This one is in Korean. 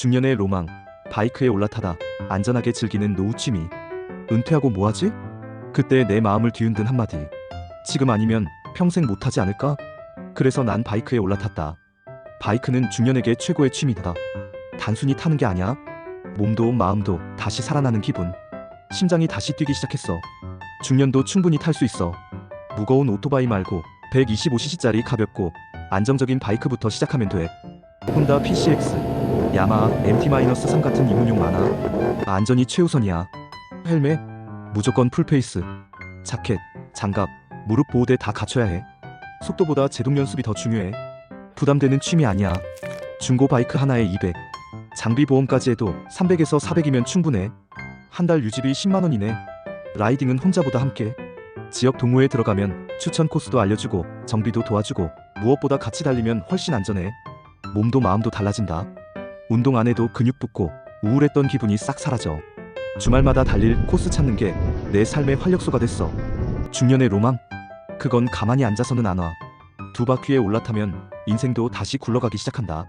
중년의 로망, 바이크에 올라타다 안전하게 즐기는 노후 취미. 은퇴하고 뭐하지? 그때 내 마음을 뒤흔든 한마디. 지금 아니면 평생 못하지 않을까? 그래서 난 바이크에 올라탔다. 바이크는 중년에게 최고의 취미다. 단순히 타는 게 아니야. 몸도 마음도 다시 살아나는 기분. 심장이 다시 뛰기 시작했어. 중년도 충분히 탈 수 있어. 무거운 오토바이 말고 125cc짜리 가볍고 안정적인 바이크부터 시작하면 돼. 혼다 PCX, 야마하 MT-3 같은 입문용 많아. 안전이 최우선이야. 헬멧, 무조건 풀페이스, 자켓, 장갑, 무릎 보호대 다 갖춰야 해. 속도보다 제동 연습이 더 중요해. 부담되는 취미 아니야. 중고 바이크 하나에 200. 장비 보험까지 해도 300에서 400이면 충분해. 한 달 유지비 10만 원이네. 라이딩은 혼자보다 함께. 지역 동호회 들어가면 추천 코스도 알려주고 정비도 도와주고 무엇보다 같이 달리면 훨씬 안전해. 몸도 마음도 달라진다. 운동 안 해도 근육 붙고 우울했던 기분이 싹 사라져. 주말마다 달릴 코스 찾는 게 내 삶의 활력소가 됐어. 중년의 로망? 그건 가만히 앉아서는 안 와. 두 바퀴에 올라타면 인생도 다시 굴러가기 시작한다.